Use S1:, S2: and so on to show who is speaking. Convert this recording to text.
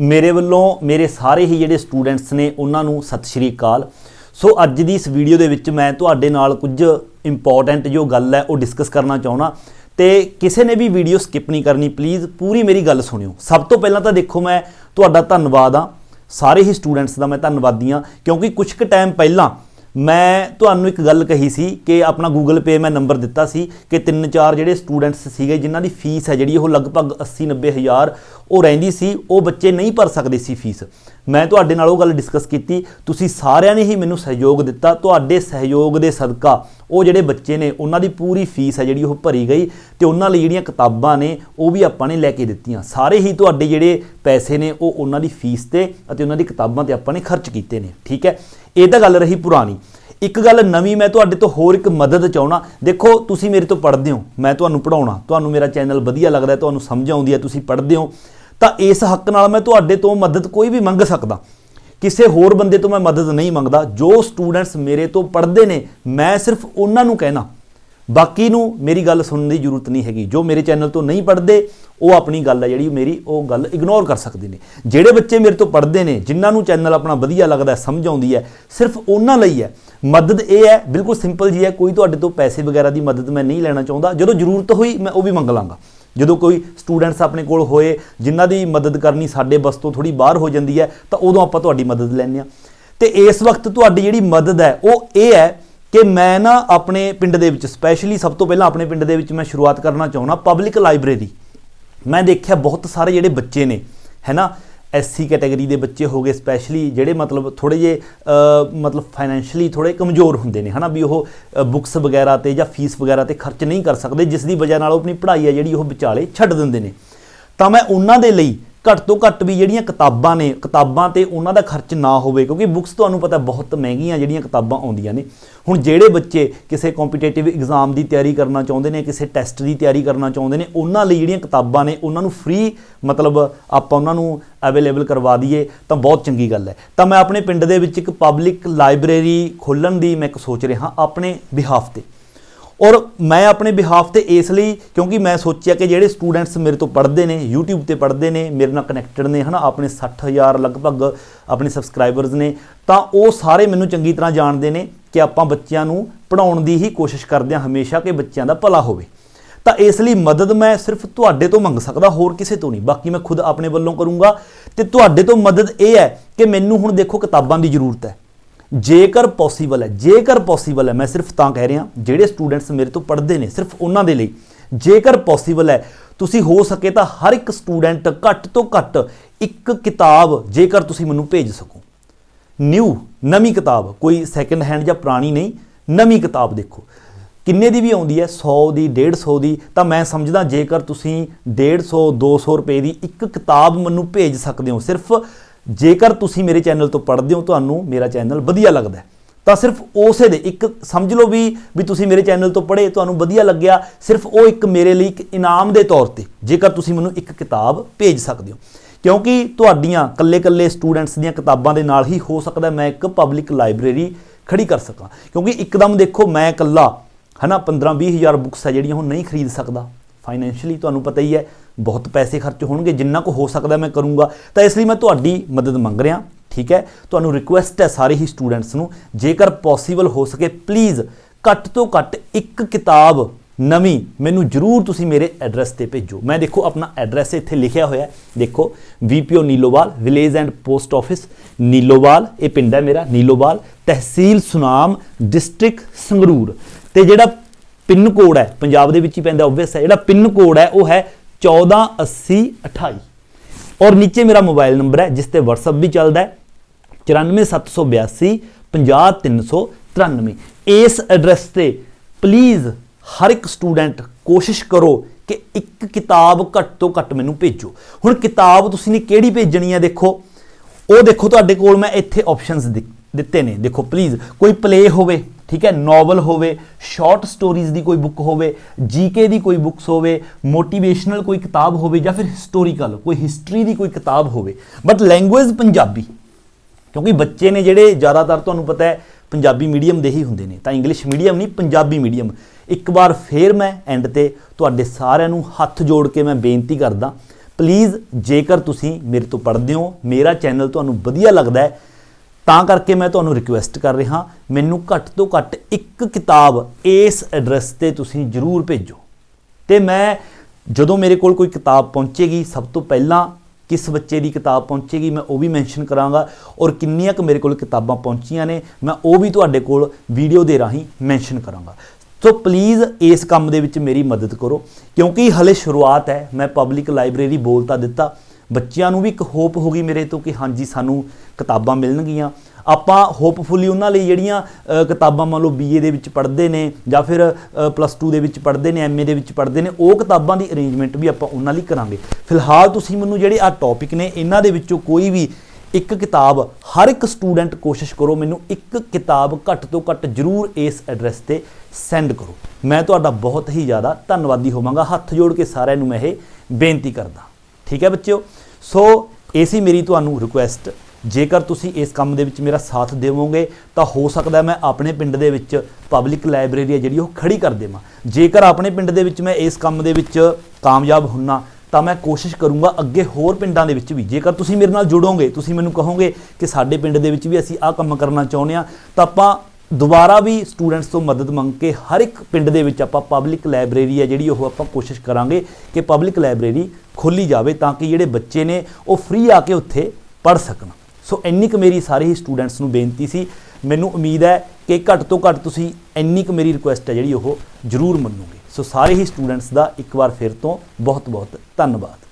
S1: ਮੇਰੇ ਵੱਲੋਂ ਮੇਰੇ ਸਾਰੇ ਹੀ ਜਿਹੜੇ ਸਟੂਡੈਂਟਸ ਨੇ ਉਹਨਾਂ ਨੂੰ ਸਤਿ ਸ਼੍ਰੀ ਅਕਾਲ। ਸੋ ਅੱਜ ਦੀ ਇਸ ਵੀਡੀਓ ਦੇ ਵਿੱਚ ਮੈਂ ਤੁਹਾਡੇ ਨਾਲ ਕੁਝ ਇੰਪੋਰਟੈਂਟ ਜੋ ਗੱਲ ਹੈ ਉਹ ਡਿਸਕਸ ਕਰਨਾ ਚਾਹੁੰਦਾ। ਤੇ ਕਿਸੇ ਨੇ ਵੀ ਵੀਡੀਓ ਸਕਿਪ ਨਹੀਂ ਕਰਨੀ ਪਲੀਜ਼ ਪੂਰੀ ਮੇਰੀ ਗੱਲ ਸੁਣਿਓ। ਸਭ ਤੋਂ ਪਹਿਲਾਂ ਤਾਂ ਦੇਖੋ ਮੈਂ ਤੁਹਾਡਾ ਧੰਨਵਾਦ ਆ ਸਾਰੇ ਹੀ ਸਟੂਡੈਂਟਸ ਦਾ ਮੈਂ ਧੰਨਵਾਦੀ ਹਾਂ, ਕਿਉਂਕਿ ਕੁਝ ਕੁ ਟਾਈਮ ਪਹਿਲਾਂ ਮੈਂ ਤੁਹਾਨੂੰ ਇੱਕ ਗੱਲ ਕਹੀ ਸੀ ਕਿ ਆਪਣਾ Google Pay ਮੈਂ ਨੰਬਰ ਦਿੱਤਾ ਸੀ ਕਿ ਤਿੰਨ ਚਾਰ ਜਿਹੜੇ ਸਟੂਡੈਂਟਸ ਸੀਗੇ, ਜਿਨ੍ਹਾਂ ਦੀ ਫੀਸ ਹੈ ਜਿਹੜੀ, ਉਹ ਲਗਭਗ 80 90 ਹਜ਼ਾਰ ਉਹ ਰਹਿੰਦੀ ਸੀ, ਉਹ ਬੱਚੇ ਨਹੀਂ ਭਰ ਸਕਦੇ ਸੀ ਫੀਸ ਮੈਂ ਤੁਹਾਡੇ ਨਾਲ ਉਹ ਗੱਲ ਡਿਸਕਸ ਕੀਤੀ। ਤੁਸੀਂ ਸਾਰਿਆਂ ਨੇ ਹੀ ਮੈਨੂੰ ਸਹਿਯੋਗ ਦਿੱਤਾ। ਤੁਹਾਡੇ ਸਹਿਯੋਗ ਦੇ ਸਦਕਾ ਉਹ ਜਿਹੜੇ ਬੱਚੇ ਨੇ, ਉਹਨਾਂ ਦੀ ਪੂਰੀ ਫੀਸ ਹੈ ਜਿਹੜੀ, ਉਹ ਭਰੀ ਗਈ ਤੇ ਉਹਨਾਂ ਲਈ ਜਿਹੜੀਆਂ ਕਿਤਾਬਾਂ ਨੇ, ਉਹ ਵੀ ਆਪਾਂ ਨੇ ਲੈ ਕੇ ਦਿੱਤੀਆਂ। ਸਾਰੇ ਹੀ ਤੁਹਾਡੇ ਜਿਹੜੇ ਪੈਸੇ ਨੇ, ਉਹ ਉਹਨਾਂ ਦੀ ਫੀਸ ਤੇ ਅਤੇ ਉਹਨਾਂ ਦੀ ਕਿਤਾਬਾਂ ਤੇ ਆਪਾਂ ਨੇ ਖਰਚ ਕੀਤੇ ਨੇ, ਠੀਕ ਹੈ? ਇਹ ਤਾਂ ਗੱਲ ਰਹੀ ਪੁਰਾਣੀ। ਇੱਕ ਗੱਲ ਨਵੀਂ ਮੈਂ ਤੁਹਾਡੇ ਤੋਂ ਹੋਰ ਇੱਕ ਮਦਦ ਚਾਹਣਾ ਦੇਖੋ, ਤੁਸੀਂ ਮੇਰੇ ਤੋਂ ਪੜ੍ਹਦੇ ਹੋ, ਮੈਂ ਤੁਹਾਨੂੰ ਪੜਾਉਣਾ ਤੁਹਾਨੂੰ ਮੇਰਾ ਚੈਨਲ ਵਧੀਆ ਲੱਗਦਾ, ਤੁਹਾਨੂੰ ਸਮਝ ਆਉਂਦੀ ਹੈ, ਤੁਸੀਂ ਪੜ੍ਹਦੇ ਹੋ। ਤਾਂ ਇਸ ਹੱਕ ਨਾਲ ਮੈਂ ਤੁਹਾਡੇ ਤੋਂ ਮਦਦ ਕੋਈ ਵੀ ਮੰਗ ਸਕਦਾ। ਕਿਸੇ ਹੋਰ ਬੰਦੇ ਤੋਂ ਮੈਂ ਮਦਦ ਨਹੀਂ ਮੰਗਦਾ। ਜੋ ਸਟੂਡੈਂਟਸ ਮੇਰੇ ਤੋਂ ਪੜ੍ਹਦੇ ਨੇ, ਮੈਂ ਸਿਰਫ ਉਹਨਾਂ ਨੂੰ ਕਹਿਣਾ। ਬਾਕੀ ਨੂੰ ਮੇਰੀ ਗੱਲ ਸੁਣਨ ਦੀ ਜ਼ਰੂਰਤ ਨਹੀਂ ਹੈਗੀ। ਜੋ ਮੇਰੇ ਚੈਨਲ ਤੋਂ ਨਹੀਂ ਪੜ੍ਹਦੇ, ਉਹ ਆਪਣੀ ਗੱਲ ਹੈ ਜਿਹੜੀ ਮੇਰੀ, ਉਹ ਗੱਲ ਇਗਨੋਰ ਕਰ ਸਕਦੇ ਨੇ। ਜਿਹੜੇ ਬੱਚੇ ਮੇਰੇ ਤੋਂ ਪੜ੍ਹਦੇ ਨੇ, ਜਿਨ੍ਹਾਂ ਨੂੰ ਚੈਨਲ ਆਪਣਾ ਵਧੀਆ ਲੱਗਦਾ ਸਮਝ ਆਉਂਦੀ ਹੈ, ਸਿਰਫ ਉਹਨਾਂ ਲਈ ਹੈ। ਮਦਦ ਇਹ ਹੈ, ਬਿਲਕੁਲ ਸਿੰਪਲ ਜੀ ਹੈ, ਕੋਈ ਤੁਹਾਡੇ ਤੋਂ ਪੈਸੇ ਵਗੈਰਾ ਦੀ ਮਦਦ ਮੈਂ ਨਹੀਂ ਲੈਣਾ ਚਾਹੁੰਦਾ। ਜਦੋਂ ਜ਼ਰੂਰਤ ਹੋਈ, ਮੈਂ ਉਹ ਵੀ ਮੰਗ ਲਾਂਗਾ। ਜਦੋਂ ਕੋਈ ਸਟੂਡੈਂਟਸ ਆਪਣੇ ਕੋਲ ਹੋਏ, ਜਿਨ੍ਹਾਂ ਦੀ ਮਦਦ ਕਰਨੀ ਸਾਡੇ ਬਸ ਤੋਂ ਥੋੜੀ ਬਾਹਰ ਹੋ ਜਾਂਦੀ ਹੈ, ਤਾਂ ਉਦੋਂ ਆਪਾਂ ਤੁਹਾਡੀ ਮਦਦ ਲੈਂਦੇ ਆ ਤੇ ਇਸ ਵਕਤ ਤੁਹਾਡੀ ਜਿਹੜੀ ਮਦਦ ਹੈ, ਉਹ ਇਹ ਹੈ ਕਿ ਮੈਂ ਨਾ ਆਪਣੇ ਪਿੰਡ ਦੇ ਵਿੱਚ ਸਪੈਸ਼ਲੀ ਸਭ ਤੋਂ ਪਹਿਲਾਂ ਆਪਣੇ ਪਿੰਡ ਦੇ ਵਿੱਚ ਮੈਂ ਸ਼ੁਰੂਆਤ ਕਰਨਾ ਚਾਹੁੰਦਾ ਪਬਲਿਕ ਲਾਇਬ੍ਰੇਰੀ ਮੈਂ ਦੇਖਿਆ ਬਹੁਤ ਸਾਰੇ ਜਿਹੜੇ ਬੱਚੇ ਨੇ, ਹੈਨਾ? ਐਸਸੀ ਕੈਟਾਗਰੀ ਦੇ ਬੱਚੇ ਹੋ ਗਏ ਸਪੈਸ਼ਲੀ ਜਿਹੜੇ ਮਤਲਬ ਥੋੜੇ ਜੇ ਮਤਲਬ ਫਾਈਨੈਂਸ਼ਲੀ ਥੋੜੇ ਕਮਜ਼ੋਰ ਹੁੰਦੇ ਨੇ, ਹਨਾ? ਵੀ ਉਹ ਬੁੱਕਸ ਵਗੈਰਾ ਤੇ ਜਾਂ ਫੀਸ ਵਗੈਰਾ ਤੇ ਖਰਚ ਨਹੀਂ ਕਰ ਸਕਦੇ, ਜਿਸ ਦੀ ਵਜ੍ਹਾ ਨਾਲ ਉਹ ਆਪਣੀ ਪੜ੍ਹਾਈ ਆ ਜਿਹੜੀ ਉਹ ਵਿਚਾਲੇ ਛੱਡ ਦਿੰਦੇ ਨੇ। ਤਾਂ ਮੈਂ ਉਹਨਾਂ ਦੇ ਲਈ ਘੱਟ ਤੋਂ ਘੱਟ ਵੀ ਜਿਹੜੀਆਂ ਕਿਤਾਬਾਂ ਨੇ, ਕਿਤਾਬਾਂ ਤੇ ਉਹਨਾਂ ਦਾ ਖਰਚ ਨਾ ਹੋਵੇ, ਕਿਉਂਕਿ ਬੁੱਕਸ ਤੁਹਾਨੂੰ ਪਤਾ ਬਹੁਤ ਮਹਿੰਗੀਆਂ ਜਿਹੜੀਆਂ ਕਿਤਾਬਾਂ ਆਉਂਦੀਆਂ ਨੇ। ਹੁਣ ਜਿਹੜੇ ਬੱਚੇ ਕਿਸੇ ਕੰਪੀਟੀਟਿਵ ਐਗਜ਼ਾਮ ਦੀ ਤਿਆਰੀ ਕਰਨਾ ਚਾਹੁੰਦੇ ਨੇ, ਕਿਸੇ ਟੈਸਟ ਦੀ ਤਿਆਰੀ ਕਰਨਾ ਚਾਹੁੰਦੇ ਨੇ, ਉਹਨਾਂ ਲਈ ਜਿਹੜੀਆਂ ਕਿਤਾਬਾਂ ਨੇ, ਉਹਨਾਂ ਨੂੰ ਫ੍ਰੀ ਮਤਲਬ ਆਪਾਂ ਉਹਨਾਂ ਨੂੰ ਅਵੇਲੇਬਲ ਕਰਵਾ ਦਈਏ, ਤਾਂ ਬਹੁਤ ਚੰਗੀ ਗੱਲ ਹੈ। ਤਾਂ ਮੈਂ ਆਪਣੇ ਪਿੰਡ ਦੇ ਵਿੱਚ ਇੱਕ ਪਬਲਿਕ ਲਾਇਬ੍ਰੇਰੀ ਖੋਲਣ ਦੀ ਮੈਂ ਇੱਕ ਸੋਚ ਰਿਹਾ ਆਪਣੇ ਬਿਹਾਫ ਤੇ। ਔਰ ਮੈਂ ਆਪਣੇ ਬਿਹਾਫ ਤੇ ਇਸ ਲਈ, ਕਿਉਂਕਿ ਮੈਂ ਸੋਚਿਆ ਕਿ ਜਿਹੜੇ ਸਟੂਡੈਂਟਸ ਮੇਰੇ ਤੋਂ ਪੜ੍ਹਦੇ ਨੇ, YouTube ਤੇ ਪੜ੍ਹਦੇ ਨੇ, ਮੇਰੇ ਨਾਲ ਕਨੈਕਟਡ ਨੇ, ਹਨਾ, ਆਪਣੇ 60000 ਲਗਭਗ ਆਪਣੇ ਸਬਸਕ੍ਰਾਈਬਰਸ ਨੇ, ਤਾਂ ਉਹ ਸਾਰੇ ਮੈਨੂੰ ਚੰਗੀ ਤਰ੍ਹਾਂ ਜਾਣਦੇ ਨੇ ਕਿ ਆਪਾਂ ਬੱਚਿਆਂ ਨੂੰ ਪੜਾਉਣ ਦੀ ਹੀ ਕੋਸ਼ਿਸ਼ ਕਰਦੇ ਹਾਂ ਹਮੇਸ਼ਾ ਕਿ ਬੱਚਿਆਂ ਦਾ ਭਲਾ ਹੋਵੇ। ਤਾਂ ਇਸ ਲਈ ਮਦਦ ਮੈਂ ਸਿਰਫ ਤੁਹਾਡੇ ਤੋਂ ਮੰਗ ਸਕਦਾ, ਹੋਰ ਕਿਸੇ ਤੋਂ ਨਹੀਂ। ਬਾਕੀ ਮੈਂ ਖੁਦ ਆਪਣੇ ਵੱਲੋਂ ਕਰੂੰਗਾ ਤੇ ਤੁਹਾਡੇ ਤੋਂ ਮਦਦ ਇਹ ਹੈ ਕਿ ਮੈਨੂੰ ਹੁਣ ਦੇਖੋ ਕਿਤਾਬਾਂ ਦੀ ਜ਼ਰੂਰਤ ਹੈ। ਜੇਕਰ ਪੋਸੀਬਲ ਹੈ, ਜੇਕਰ ਪੋਸੀਬਲ ਹੈ, ਮੈਂ ਸਿਰਫ ਤਾਂ ਕਹਿ ਰਿਹਾ, ਜਿਹੜੇ ਸਟੂਡੈਂਟਸ ਮੇਰੇ ਤੋਂ ਪੜ੍ਹਦੇ ਨੇ, ਸਿਰਫ ਉਹਨਾਂ ਦੇ ਲਈ, ਜੇਕਰ ਪੋਸੀਬਲ ਹੈ, ਤੁਸੀਂ ਹੋ ਸਕੇ ਤਾਂ ਹਰ ਇੱਕ ਸਟੂਡੈਂਟ ਘੱਟ ਤੋਂ ਘੱਟ ਇੱਕ ਕਿਤਾਬ ਜੇਕਰ ਤੁਸੀਂ ਮੈਨੂੰ ਭੇਜ ਸਕੋ। ਨਿਊ ਨਵੀਂ ਕਿਤਾਬ, ਕੋਈ ਸੈਕੰਡ ਹੈਂਡ ਜਾਂ ਪੁਰਾਣੀ ਨਹੀਂ, ਨਵੀਂ ਕਿਤਾਬ ਦੇਖੋ। ਕਿੰਨੇ ਦੀ ਵੀ ਆਉਂਦੀ ਹੈ 100 ਦੀ 150 ਦੀ, ਤਾਂ ਮੈਂ ਸਮਝਦਾ ਜੇਕਰ ਤੁਸੀਂ 150 200 ਰੁਪਏ ਦੀ ਇੱਕ ਕਿਤਾਬ ਮੈਨੂੰ ਭੇਜ ਸਕਦੇ ਹੋ, ਸਿਰਫ ਜੇਕਰ ਤੁਸੀਂ ਮੇਰੇ ਚੈਨਲ ਤੋਂ ਪੜ੍ਹਦੇ ਹੋ, ਤੁਹਾਨੂੰ ਮੇਰਾ ਚੈਨਲ ਵਧੀਆ ਲੱਗਦਾ ਤਾਂ ਸਿਰਫ ਉਸੇ ਦੇ ਇੱਕ ਸਮਝ ਲਓ ਵੀ ਵੀ ਤੁਸੀਂ ਮੇਰੇ ਚੈਨਲ ਤੋਂ ਪੜ੍ਹੇ, ਤੁਹਾਨੂੰ ਵਧੀਆ ਲੱਗਿਆ, ਸਿਰਫ ਉਹ ਇੱਕ ਮੇਰੇ ਲਈ ਇੱਕ ਇਨਾਮ ਦੇ ਤੌਰ ਤੇ, ਜੇਕਰ ਤੁਸੀਂ ਮੈਨੂੰ ਇੱਕ ਕਿਤਾਬ ਭੇਜ ਸਕਦੇ ਹੋ। ਕਿਉਂਕਿ ਤੁਹਾਡੀਆਂ ਕੱਲੇ-ਕੱਲੇ ਸਟੂਡੈਂਟਸ ਦੀਆਂ ਕਿਤਾਬਾਂ ਦੇ ਨਾਲ ਹੀ ਹੋ ਸਕਦਾ ਮੈਂ ਇੱਕ ਪਬਲਿਕ ਲਾਇਬ੍ਰੇਰੀ ਖੜੀ ਕਰ ਸਕਾਂ। ਕਿਉਂਕਿ ਇੱਕਦਮ ਦੇਖੋ, ਮੈਂ ਇਕੱਲਾ, ਹਨਾ 15-20 ਹਜ਼ਾਰ ਬੁੱਕਸ ਹੈ ਜਿਹੜੀਆਂ ਉਹ ਨਹੀਂ ਖਰੀਦ ਸਕਦਾ। ਫਾਈਨੈਂਸ਼ੀਅਲੀ ਤੁਹਾਨੂੰ ਪਤਾ ਹੀ ਹੈ ਬਹੁਤ ਪੈਸੇ ਖਰਚ ਹੋਣਗੇ, ਜਿੰਨਾ ਕੁ ਹੋ ਸਕਦਾ ਮੈਂ ਕਰੂੰਗਾ। ਤਾਂ ਇਸ ਲਈ ਮੈਂ ਤੁਹਾਡੀ ਮਦਦ ਮੰਗ ਰਿਹਾ, ਠੀਕ ਹੈ? ਤੁਹਾਨੂੰ ਰਿਕੁਐਸਟ ਹੈ ਸਾਰੇ ਹੀ ਸਟੂਡੈਂਟਸ ਨੂੰ, ਜੇਕਰ ਪੋਸੀਬਲ ਹੋ ਸਕੇ ਪਲੀਜ਼ ਘੱਟ ਤੋਂ ਘੱਟ ਇੱਕ ਕਿਤਾਬ ਨਵੀਂ ਮੈਨੂੰ ਜਰੂਰ ਤੁਸੀਂ ਮੇਰੇ ਐਡਰੈਸ ਤੇ ਭੇਜੋ। ਮੈਂ ਦੇਖੋ ਆਪਣਾ ਐਡਰੈਸ ਇੱਥੇ ਲਿਖਿਆ ਹੋਇਆ ਹੈ। ਦੇਖੋ VPO Nilowal village and post office Nilowal, ਇਹ ਪਿੰਡ ਹੈ ਮੇਰਾ, ਨੀਲੋਵਾਲ, ਤਹਿਸੀਲ ਸੁਨਾਮ ਡਿਸਟ੍ਰਿਕਟ ਸੰਗਰੂਰ। ਤੇ ਜਿਹੜਾ ਪਿੰਨ ਕੋਡ ਹੈ, ਪੰਜਾਬ ਦੇ ਵਿੱਚ ਹੀ ਪੈਂਦਾ ਆਬਵੀਅਸ ਹੈ, ਜਿਹੜਾ ਪਿੰਨ ਕੋਡ ਹੈ, ਉਹ ਹੈ 148028 ਔਰ ਨੀਚੇ ਮੇਰਾ ਮੋਬਾਈਲ ਨੰਬਰ ਹੈ ਜਿਸ ਤੇ WhatsApp ਵੀ ਚੱਲਦਾ ਹੈ 94782 50393 ਇਸ ਐਡਰੈਸ ਤੇ ਪਲੀਜ਼ ਹਰ ਇੱਕ ਸਟੂਡੈਂਟ ਕੋਸ਼ਿਸ਼ ਕਰੋ ਕਿ ਇੱਕ ਕਿਤਾਬ ਘੱਟ ਤੋਂ ਘੱਟ ਮੈਨੂੰ ਭੇਜੋ ਹੁਣ ਕਿਤਾਬ ਤੁਸੀਂ ਨੇ ਕਿਹੜੀ ਭੇਜਣੀ ਹੈ ਦੇਖੋ ਉਹ ਦੇਖੋ ਤੁਹਾਡੇ ਕੋਲ ਮੈਂ ਇੱਥੇ ਆਪਸ਼ਨਸ ਦਿੱਤੇ ਨੇ ਦੇਖੋ ਪਲੀਜ਼ ਕੋਈ ਪਲੇ ਹੋਵੇ ਠੀਕ ਹੈ ਨੋਵਲ ਹੋਵੇ ਸ਼ਾਰਟ ਸਟੋਰੀਜ਼ ਦੀ ਕੋਈ ਬੁੱਕ ਹੋਵੇ ਜੀਕੇ ਦੀ ਕੋਈ ਬੁੱਕਸ ਹੋਵੇ ਮੋਟੀਵੇਸ਼ਨਲ ਕੋਈ ਕਿਤਾਬ ਹੋਵੇ ਜਾਂ ਫਿਰ ਹਿਸਟੋਰੀਕਲ ਕੋਈ ਹਿਸਟਰੀ ਦੀ ਕੋਈ ਕਿਤਾਬ ਹੋਵੇ। ਬਟ ਲੈਂਗੁਏਜ ਪੰਜਾਬੀ, ਕਿਉਂਕਿ ਬੱਚੇ ਨੇ ਜਿਹੜੇ ਜ਼ਿਆਦਾਤਰ ਤੁਹਾਨੂੰ ਪਤਾ ਹੈ, ਪੰਜਾਬੀ ਮੀਡੀਅਮ ਦੇ ਹੀ ਹੁੰਦੇ ਨੇ। ਤਾਂ ਇੰਗਲਿਸ਼ ਮੀਡੀਅਮ ਨਹੀਂ, ਪੰਜਾਬੀ ਮੀਡੀਅਮ ਇੱਕ ਵਾਰ ਫੇਰ ਮੈਂ ਐਂਡ ਤੇ ਤੁਹਾਡੇ ਸਾਰਿਆਂ ਨੂੰ ਹੱਥ ਜੋੜ ਕੇ ਮੈਂ ਬੇਨਤੀ ਕਰਦਾ ਪਲੀਜ਼ ਜੇਕਰ ਤੁਸੀਂ ਮੇਰੇ ਤੋਂ ਪੜ੍ਹਦੇ ਹੋ, ਮੇਰਾ ਚੈਨਲ ਤੁਹਾਨੂੰ ਵਧੀਆ ਲੱਗਦਾ ਹੈ ਤਾਂ ਕਰਕੇ ਮੈਂ ਤੁਹਾਨੂੰ ਰਿਕੁਐਸਟ ਕਰ ਰਿਹਾ, ਮੈਨੂੰ ਘੱਟ ਤੋਂ ਘੱਟ ਇੱਕ ਕਿਤਾਬ ਇਸ ਐਡਰੈਸ ਤੇ ਤੁਸੀਂ ਜਰੂਰ ਭੇਜੋ। ਤੇ ਮੈਂ, ਜਦੋਂ ਮੇਰੇ ਕੋਲ ਕੋਈ ਕਿਤਾਬ ਪਹੁੰਚੇਗੀ, ਸਭ ਤੋਂ ਪਹਿਲਾਂ ਕਿਸ ਬੱਚੇ ਦੀ ਕਿਤਾਬ ਪਹੁੰਚੇਗੀ ਮੈਂ ਉਹ ਵੀ ਮੈਂਸ਼ਨ ਕਰਾਂਗਾ ਔਰ ਕਿੰਨੀਆਂ ਕੁ ਮੇਰੇ ਕੋਲ ਕਿਤਾਬਾਂ ਪਹੁੰਚੀਆਂ ਨੇ, ਮੈਂ ਉਹ ਵੀ ਤੁਹਾਡੇ ਕੋਲ ਵੀਡੀਓ ਦੇ ਰਾਹੀਂ ਮੈਂਸ਼ਨ ਕਰਾਂਗਾ। ਸੋ ਪਲੀਜ਼ ਇਸ ਕੰਮ ਦੇ ਵਿੱਚ ਮੇਰੀ ਮਦਦ ਕਰੋ, ਕਿਉਂਕਿ ਹਲੇ ਸ਼ੁਰੂਆਤ ਹੈ, ਮੈਂ ਪਬਲਿਕ ਲਾਇਬ੍ਰੇਰੀ ਬੋਲ ਤਾਂ ਦਿੱਤਾ ਬੱਚਿਆਂ ਨੂੰ ਵੀ ਇੱਕ ਹੋਪ ਹੋ ਗਈ ਮੇਰੇ ਤੋਂ ਕਿ ਹਾਂਜੀ ਸਾਨੂੰ ਕਿਤਾਬਾਂ ਮਿਲਣਗੀਆਂ। ਆਪਾਂ ਹੋਪਫੁਲੀ ਉਹਨਾਂ ਲਈ ਜਿਹੜੀਆਂ ਕਿਤਾਬਾਂ ਮੰਨ ਲਓ ਬੀਏ ਦੇ ਵਿੱਚ ਪੜ੍ਹਦੇ ਨੇ ਜਾਂ ਫਿਰ ਪਲੱਸ 2 ਦੇ ਵਿੱਚ ਪੜ੍ਹਦੇ ਨੇ ਐਮਏ ਦੇ ਵਿੱਚ ਪੜ੍ਹਦੇ ਨੇ, ਉਹ ਕਿਤਾਬਾਂ ਦੀ ਅਰੇਂਜਮੈਂਟ ਵੀ ਆਪਾਂ ਉਹਨਾਂ ਲਈ ਕਰਾਂਗੇ। ਫਿਲਹਾਲ ਤੁਸੀਂ ਮੈਨੂੰ ਜਿਹੜੇ ਆ ਟੌਪਿਕ ਨੇ, ਇਹਨਾਂ ਦੇ ਵਿੱਚੋਂ ਕੋਈ ਵੀ ਇੱਕ ਕਿਤਾਬ, ਹਰ ਇੱਕ ਸਟੂਡੈਂਟ ਕੋਸ਼ਿਸ਼ ਕਰੋ ਮੈਨੂੰ ਇੱਕ ਕਿਤਾਬ ਘੱਟ ਤੋਂ ਘੱਟ ਜ਼ਰੂਰ ਇਸ ਐਡਰੈਸ ਤੇ ਸੈਂਡ ਕਰੋ। ਮੈਂ ਤੁਹਾਡਾ ਬਹੁਤ ਹੀ ਜ਼ਿਆਦਾ ਧੰਨਵਾਦੀ ਹੋਵਾਂਗਾ। ਹੱਥ ਜੋੜ ਕੇ ਸਾਰਿਆਂ ਨੂੰ ਮੈਂ ਇਹ ਬੇਨਤੀ ਕਰਦਾ। ਠੀਕ ਹੈ ਬੱਚਿਓ? ਸੋ ਇਹ ਸੀ ਮੇਰੀ ਤੁਹਾਨੂੰ ਰਿਕੁਐਸਟ ਜੇਕਰ ਤੁਸੀਂ ਇਸ ਕੰਮ ਦੇ ਵਿੱਚ ਮੇਰਾ ਸਾਥ ਦੇਵੋਗੇ, ਤਾਂ ਹੋ ਸਕਦਾ ਮੈਂ ਆਪਣੇ ਪਿੰਡ ਦੇ ਵਿੱਚ ਪਬਲਿਕ ਲਾਇਬ੍ਰੇਰੀ ਹੈ ਜਿਹੜੀ ਉਹ ਖੜੀ ਕਰ ਦੇਵਾਂ। ਜੇਕਰ ਆਪਣੇ ਪਿੰਡ ਦੇ ਵਿੱਚ ਮੈਂ ਇਸ ਕੰਮ ਦੇ ਵਿੱਚ ਕਾਮਯਾਬ ਹੁੰਨਾ, ਤਾਂ ਮੈਂ ਕੋਸ਼ਿਸ਼ ਕਰੂੰਗਾ ਅੱਗੇ ਹੋਰ ਪਿੰਡਾਂ ਦੇ ਵਿੱਚ ਵੀ। ਜੇਕਰ ਤੁਸੀਂ ਮੇਰੇ ਨਾਲ ਜੁੜੋਗੇ, ਤੁਸੀਂ ਮੈਨੂੰ ਕਹੋਗੇ ਕਿ ਸਾਡੇ ਪਿੰਡ ਦੇ ਵਿੱਚ ਵੀ ਅਸੀਂ ਆਹ ਕੰਮ ਕਰਨਾ ਚਾਹੁੰਦੇ ਆ ਤਾਂ ਆਪਾਂ ਦੁਬਾਰਾ ਵੀ ਸਟੂਡੈਂਟਸ ਤੋਂ ਮਦਦ ਮੰਗ ਕੇ ਹਰ ਇੱਕ ਪਿੰਡ ਦੇ ਵਿੱਚ ਆਪਾਂ ਪਬਲਿਕ ਲਾਇਬ੍ਰੇਰੀ ਹੈ ਜਿਹੜੀ ਉਹ ਆਪਾਂ ਕੋਸ਼ਿਸ਼ ਕਰਾਂਗੇ ਕਿ ਪਬਲਿਕ ਲਾਇਬ੍ਰੇਰੀ ਖੋਲੀ ਜਾਵੇ ਤਾਂ ਕਿ ਜਿਹੜੇ ਬੱਚੇ ਨੇ ਉਹ ਫ੍ਰੀ ਆ ਕੇ ਉੱਥੇ ਪੜ੍ਹ ਸਕਣ। ਸੋ ਇੰਨੀ ਕੁ ਮੇਰੀ ਸਾਰੇ ਹੀ ਸਟੂਡੈਂਟਸ ਨੂੰ ਬੇਨਤੀ ਸੀ। ਮੈਨੂੰ ਉਮੀਦ ਹੈ ਕਿ ਘੱਟ ਤੋਂ ਘੱਟ ਤੁਸੀਂ ਇੰਨੀ ਕੁ ਮੇਰੀ ਰਿਕੁਐਸਟ ਹੈ ਜਿਹੜੀ ਉਹ ਜ਼ਰੂਰ ਮੰਨੋਗੇ। ਸੋ ਸਾਰੇ ਹੀ ਸਟੂਡੈਂਟਸ ਦਾ ਇੱਕ ਵਾਰ ਫਿਰ ਤੋਂ ਬਹੁਤ ਬਹੁਤ ਧੰਨਵਾਦ।